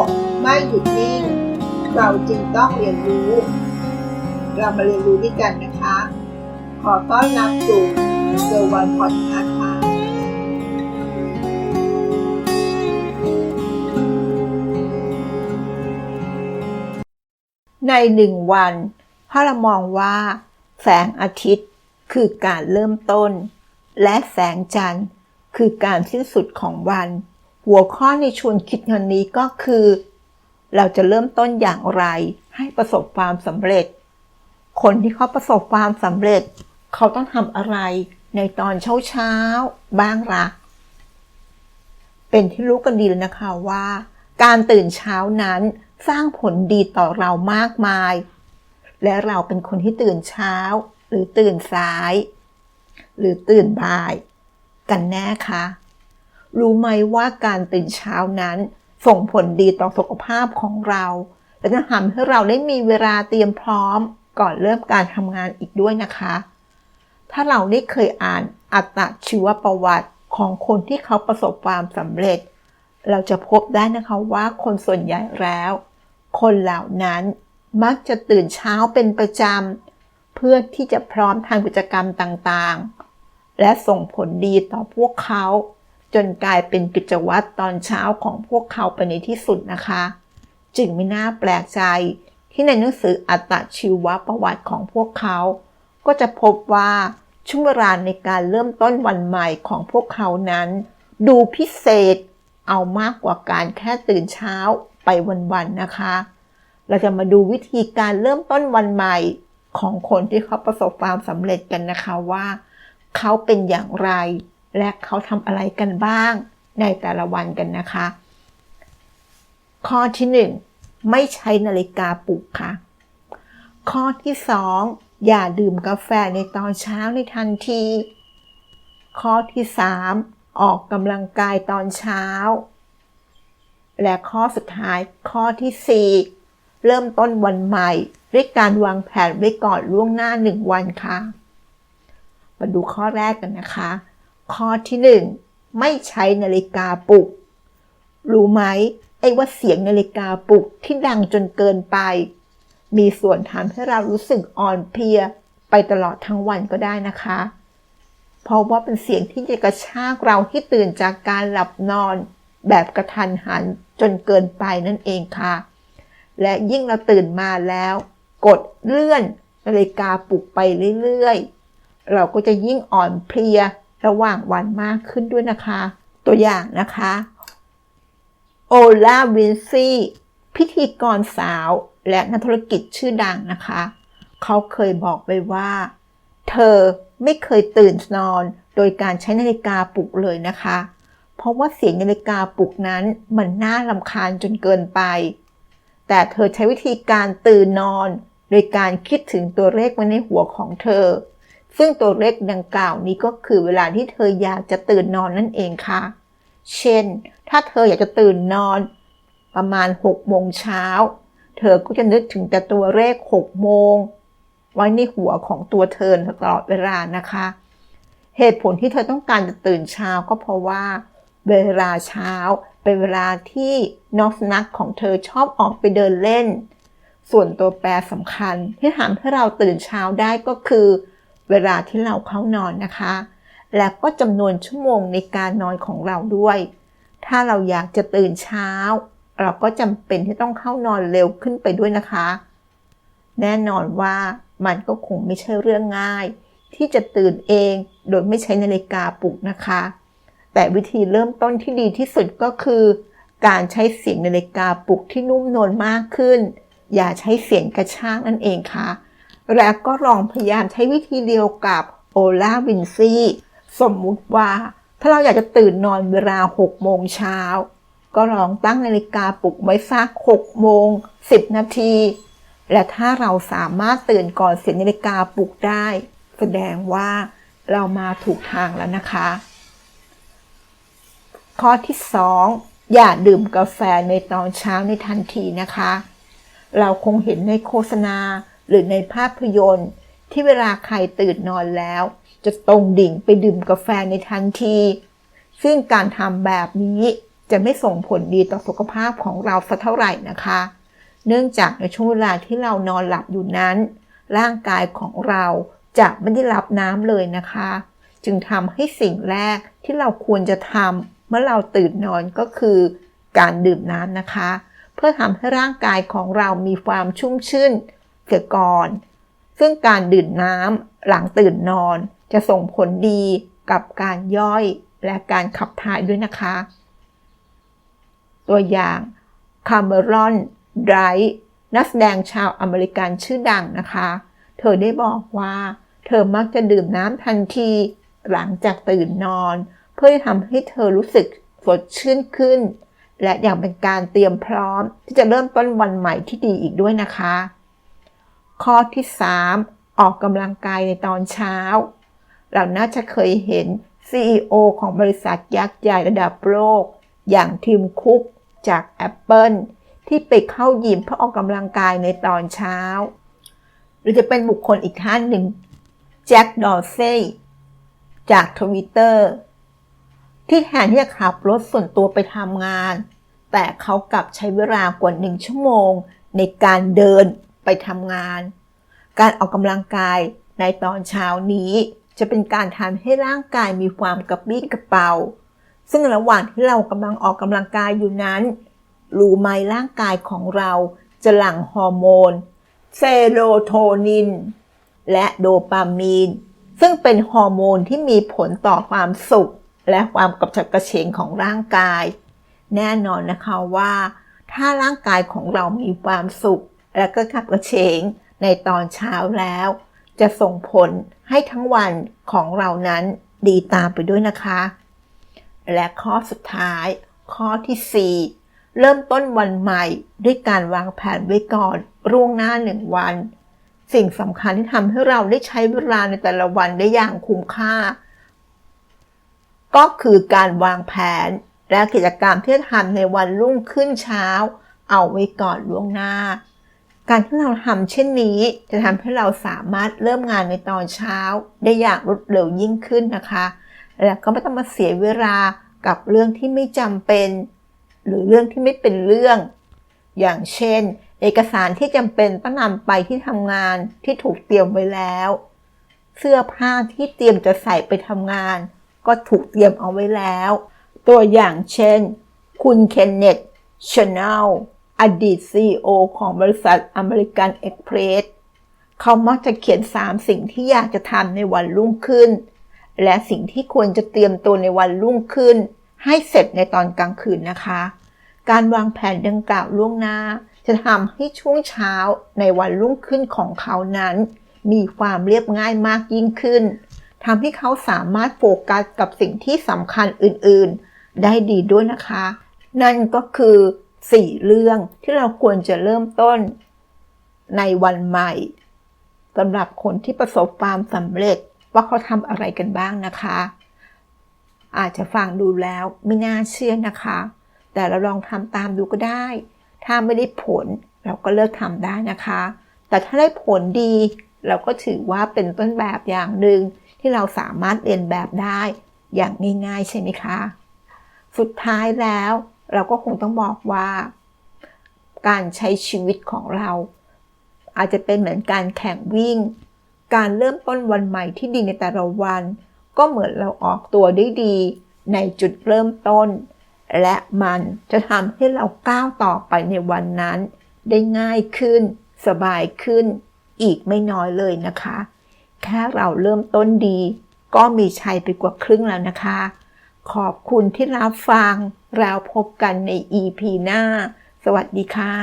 กไม่หยุดนิ่ง เราจึงต้องเรียนรู้ เรามาเรียนรู้ด้วยกันนะคะ ขอต้อนรับสู่เซอร์วันพอดคาส์ค่ะในหนึ่งวันถ้าเรามองว่า แสงอาทิตย์คือการเริ่มต้น และแสงจันทร์คือการสิ้นสุดของวัน หัวข้อในชวนคิดงานนี้ก็คือ เราจะเริ่มต้นอย่างไรให้ประสบความสำเร็จ คนที่เขาประสบความสำเร็จ เขาต้องทำอะไรในตอนเช้าเช้าบ้างละเป็นที่รู้กันดีแล้วนะคะว่า การตื่นเช้านั้นสร้างผลดีต่อเรามากมาย และเราเป็นคนที่ตื่นเช้า หรือตื่นสาย หรือตื่นบ่าย กันแน่ค่ะ รู้ไหมว่าการตื่นเช้านั้น ส่งผลดีต่อสุขภาพของเรา และจะทำให้เราได้มีเวลาเตรียมพร้อม ก่อนเริ่มการทำงานอีกด้วยนะคะ ถ้าเราได้เคยอ่านอัตชีวประวัติของคนที่เขาประสบความสำเร็จ เราจะพบได้นะคะว่าคนส่วนใหญ่แล้ว คนเหล่านั้นมักจะตื่นเช้าเป็นประจำ เพื่อที่จะพร้อมทางกิจกรรมต่างๆ และส่งผลดีต่อพวกเขา จนกลายเป็นกิจวัตรตอนเช้าของพวกเขาไปในที่สุดนะคะ จึงไม่น่าแปลกใจที่ในหนังสืออัตชีวประวัติของพวกเขา ก็จะพบว่าช่วงเวลาในการเริ่มต้นวันใหม่ของพวกเขานั้น ดูพิเศษเอามากกว่าการแค่ตื่นเช้าไปวันๆนะคะ เราจะมาดูวิธีการเริ่มต้นวันใหม่ของคนที่เขาประสบความสำเร็จกันนะคะว่า เขาเป็นอย่างไร และเขาทำอะไรกันบ้างในแต่ละวันกันนะคะ ข้อที่หนึ่งไม่ใช้นาฬิกาปลุกค่ะ ข้อที่สองอย่าดื่มกาแฟในตอนเช้าในทันที ข้อที่สามออกกำลังกายตอนเช้า และข้อสุดท้ายข้อที่สี่เริ่มต้นวันใหม่ด้วยการวางแผนไว้ก่อนล่วงหน้าหนึ่งวันค่ะ มาดูข้อแรกกันนะคะ ข้อที่หนึ่งไม่ใช้นาฬิกาปลุก รู้ไหมไอ้ว่าเสียงนาฬิกาปลุกที่ดังจนเกินไป มีส่วนทำให้เรารู้สึกอ่อนเพลียไปตลอดทั้งวันก็ได้นะคะ เพราะว่าเป็นเสียงที่จะกระชากเราที่ตื่นจากการหลับนอน แบบกระทันหันจนเกินไปนั่นเองค่ะ และยิ่งเราตื่นมาแล้ว กดเลื่อนนาฬิกาปลุกไปเรื่อยๆ เราก็จะยิ่งอ่อนเพลีย ระหว่างวันมากขึ้นด้วยนะคะ ตัวอย่างนะคะโอลาวินซี่พิธีกรสาวและนักธุรกิจชื่อดังนะคะ เขาเคยบอกไว้ว่า เธอไม่เคยตื่นนอนโดยการใช้นาฬิกาปลุกเลยนะคะ เพราะว่าเสียงนาฬิกาปลุกนั้นมันน่าลำคาญจนเกินไป แต่เธอใช้วิธีการตื่นนอน โดยการคิดถึงตัวเลขไว้ในหัวของเธอ ซึ่งตัวเลขดังกล่าวนี้ก็คือเวลาที่เธออยากจะตื่นนอนนั่นเองค่ะ เช่น ถ้าเธออยากจะตื่นนอน ประมาณ6โมงเช้า เธอก็จะนึกถึงแต่ตัวเลข6โมงไว้ในหัวของตัวเธอตลอดเวลานะคะ เหตุผลที่เธอต้องการจะตื่นเช้าก็เพราะว่า เวลาเช้าเป็นเวลาที่น้องสุนัขของเธอชอบออกไปเดินเล่น ส่วนตัวแปรสำคัญที่ทำให้เราตื่นเช้าได้ก็คือ เวลาที่เราเข้านอนนะคะ และก็จำนวนชั่วโมงในการนอนของเราด้วย ถ้าเราอยากจะตื่นเช้า เราก็จำเป็นที่ต้องเข้านอนเร็วขึ้นไปด้วยนะคะ แน่นอนว่ามันก็คงไม่ใช่เรื่องง่าย ที่จะตื่นเองโดยไม่ใช้นาฬิกาปลุกนะคะ แต่วิธีเริ่มต้นที่ดีที่สุดก็คือ การใช้เสียงนาฬิกาปลุกที่นุ่มนวลมากขึ้น อย่าใช้เสียงกระชากนั่นเองค่ะ และก็ลองพยายามใช้วิธีเดียวกับโอลาวินซี่สมมุติว่าถ้าเราอยากจะตื่นนอนเวลา 6 โมงเช้า ก็ลองตั้งนาฬิกาปลุกไว้สัก 6 โมง 10 นาที และถ้าเราสามารถตื่นก่อนเสียงนาฬิกาปลุกได้ แสดงว่าเรามาถูกทางแล้วนะคะ ข้อที่ 2 อย่าดื่มกาแฟในตอนเช้าในทันทีนะคะ เราคงเห็นในโฆษณา หรือในภาพยนตร์ ที่เวลาใครตื่นนอนแล้ว จะตรงดิ่งไปดื่มกาแฟในทันที ซึ่งการทำแบบนี้จะไม่ส่งผลดีต่อสุขภาพของเราสักเท่าไหร่นะคะ เนื่องจากในช่วงเวลาที่เรานอนหลับอยู่นั้น ร่างกายของเราจะไม่ได้รับน้ำเลยนะคะ จึงทำให้สิ่งแรกที่เราควรจะทำเมื่อเราตื่นนอนก็คือ การดื่มน้ำนะคะ เพื่อทำให้ร่างกายของเรามีความชุ่มชื่น เสียก่อน ซึ่งการดื่มน้ำหลังตื่นนอนจะส่งผลดีกับการย่อยและการขับถ่ายด้วยนะคะ ตัวอย่างคาร์เมรอนไดรนักแสดงชาวอเมริกันชื่อดังนะคะ เธอได้บอกว่า เธอมักจะดื่มน้ำทันทีหลังจากตื่นนอน เพื่อทำให้เธอรู้สึกสดชื่นขึ้น และอย่างเป็นการเตรียมพร้อมที่จะเริ่มต้นวันใหม่ที่ดีอีกด้วยนะคะ ข้อที่ 3 ออกกำลังกายในตอนเช้า เราน่าจะเคยเห็น CEO ของบริษัทยักษ์ใหญ่ระดับโลก อย่างทีมคุกจาก Apple ที่ไปเข้ายิมเพื่อออกกำลังกายในตอนเช้า หรือจะเป็นบุคคลอีกท่านหนึ่งแจ็คดอร์เซจากทวิตเตอร์ที่แทนที่จะขับรถส่วนตัวไปทำงาน แต่เขากลับใช้เวลากว่าหนึ่งชั่วโมงในการเดิน ไปทำงาน การออกกำลังกายในตอนเช้านี้จะเป็นการทำให้ร่างกายมีความกระปรี้กระเป๋า ซึ่งระหว่างที่เรากำลังออกกำลังกายอยู่นั้นรู้ไหมร่างกายของเราจะหลั่งฮอร์โมนเซโรโทนิน และโดปามีน ซึ่งเป็นฮอร์โมนที่มีผลต่อความสุข และความกระฉับกระเฉงของร่างกาย แน่นอนนะคะว่า ถ้าร่างกายของเรามีความสุข และก็กระฉับกระเฉงในตอนเช้าแล้ว จะส่งผลให้ทั้งวันของเรานั้นดีตามไปด้วยนะคะ และข้อสุดท้าย ข้อที่ 4 เริ่มต้นวันใหม่ด้วยการวางแผนไว้ก่อนร่วงหน้าหนึ่งวัน สิ่งสำคัญที่ทำให้เราได้ใช้เวลาในแต่ละวันได้อย่างคุ้มค่า ก็คือการวางแผนและกิจกรรมที่จะทำในวันรุ่งขึ้นเช้า เอาไว้ก่อนล่วงหน้า การที่เราทำเช่นนี้ จะทำให้เราสามารถเริ่มงานในตอนเช้า ได้อย่างรวดเร็วยิ่งขึ้นนะคะ และก็ไม่ต้องมาเสียเวลากับเรื่องที่ไม่จำเป็น หรือเรื่องที่ไม่เป็นเรื่อง อย่างเช่น เอกสารที่จำเป็นต้องนำไปที่ทำงานที่ถูกเตรียมไว้แล้ว เสื้อผ้าที่เตรียมจะใส่ไปทำงาน ก็ถูกเตรียมเอาไว้แล้ว ตัวอย่างเช่น คุณเคนเนตชาแนล อดีต CEO ของบริษัทอเมริกันเอ็กเพรสเขามักจะเขียน 3 สิ่งที่อยากจะทำในวันรุ่งขึ้น และสิ่งที่ควรจะเตรียมตัวในวันรุ่งขึ้น ให้เสร็จในตอนกลางคืนนะคะ การวางแผนดังกล่าวล่วงหน้า จะทำให้ช่วงเช้าในวันรุ่งขึ้นของเขานั้น มีความเรียบง่ายมากยิ่งขึ้นทำให้เขาสามารถโฟกัสกับสิ่งที่สำคัญอื่นๆ ได้ดีด้วยนะคะ นั่นก็คือ 4 เรื่องที่เราควรจะเริ่มต้นในวันใหม่สำหรับคนที่ประสบความสำเร็จว่าเขาทำอะไรกันบ้างนะคะ อาจจะฟังดูแล้วไม่น่าเชื่อนะคะ แต่เราลองทำตามดูก็ได้ ถ้าไม่ได้ผลเราก็เลิกทำได้นะคะ แต่ถ้าได้ผลดี เราก็ถือว่าเป็นต้นแบบอย่างหนึ่งที่เราสามารถเรียนแบบได้อย่างง่ายๆใช่ไหมคะ สุดท้ายแล้ว เราก็คงต้องบอกว่า การใช้ชีวิตของเรา อาจจะเป็นเหมือนการแข่งวิ่ง การเริ่มต้นวันใหม่ที่ดีในแต่ละวัน ก็เหมือนเราออกตัวได้ดี ในจุดเริ่มต้น และมันจะทำให้เราก้าวต่อไปในวันนั้น ได้ง่ายขึ้น สบายขึ้น อีกไม่น้อยเลยนะคะ แค่เราเริ่มต้นดี ก็มีชัยไปกว่าครึ่งแล้วนะคะ ขอบคุณที่รับฟัง เราพบกันใน EP หน้า สวัสดีค่ะ